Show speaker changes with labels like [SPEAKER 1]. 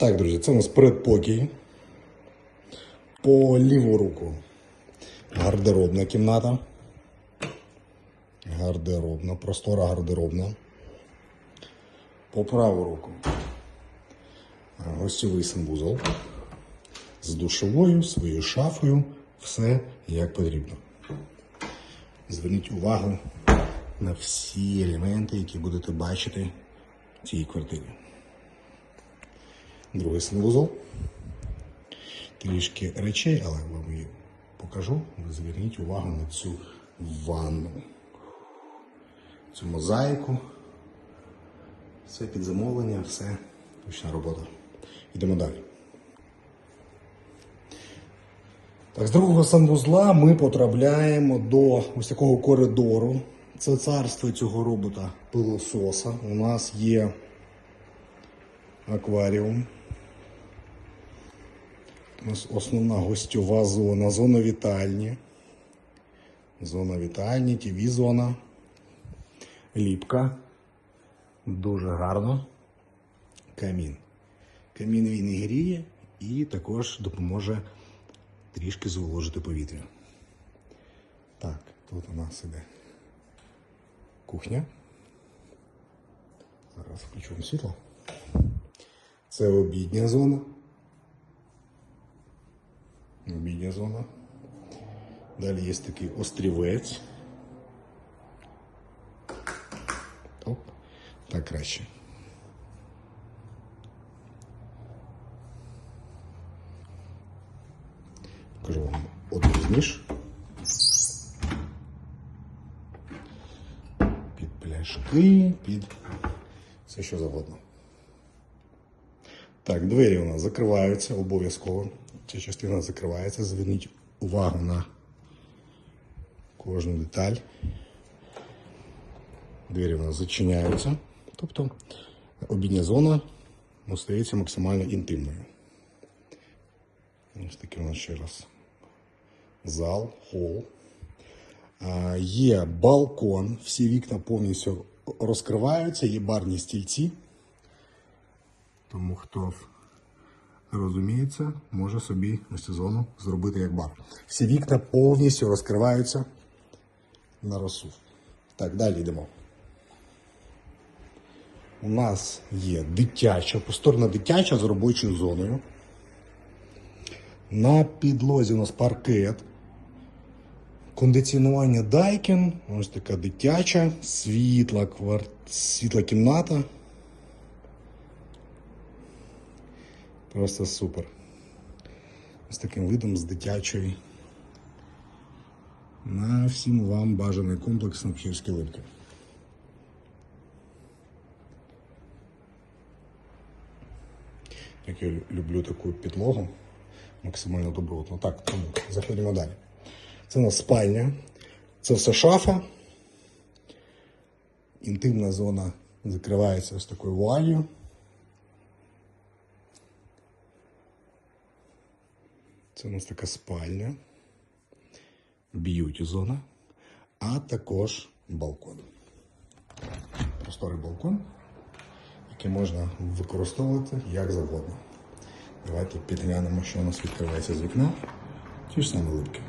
[SPEAKER 1] Так, друзі, це у нас передпокій. По ліву руку гардеробна кімната. Гардеробна, простора гардеробна. По праву руку гостьовий санвузол з душовою, своєю шафою, все як потрібно. Зверніть увагу на всі елементи, які будете бачити в цій квартирі. Другий санвузол. Трішки речей, але вам її покажу. Зверніть увагу на цю ванну, цю мозаїку. Все під замовлення, все точна робота. Йдемо далі. Так, з другого санвузла ми потрапляємо до ось такого коридору. Це царство цього робота пилососа. У нас є акваріум. У нас основна гостьова зона, зона вітальні. Зона вітальні, тіві зона. Ліпка. Дуже гарно. Камін. Камін він і гріє і також допоможе трішки зволожити повітря. Так, тут у нас іде кухня. Зараз включимо світло. Це обідня зона. Обідня зона. Далі є такий острівець. Оп, так краще. Покажу вам один ніж. Під пляшки, під все що завгодно. Так, двері у нас закриваються обов'язково. Ця частина закривається. Зверніть увагу на кожну деталь. Двері у нас зачиняються. Тобто обідня зона остається максимально інтимною. Ось такий у нас ще раз зал, хол. А, Є балкон, всі вікна повністю розкриваються, є барні стільці. Тому хто розуміється, може собі на сезону зробити як бар. Всі вікна повністю розкриваються на росу. Так, далі йдемо. У нас є дитяча, просторна дитяча з робочою зоною. На підлозі у нас паркет. Кондиціонування Daikin. Ось така дитяча, світла, квар... світла кімната. Просто супер. З таким видом з дитячої. На всім вам бажаний комплекс на Пхівській липки. Як я люблю таку підлогу, максимально добротно. Так, тому заходимо далі. Це у нас спальня, це все шафа. Інтимна зона закривається ось такою вуалью. Це у нас така спальня, б'юті зона, а також балкон. Просторий балкон, який можна використовувати як завгодно. Давайте підглянемо, що у нас відкривається з вікна. Ті ж самі липки.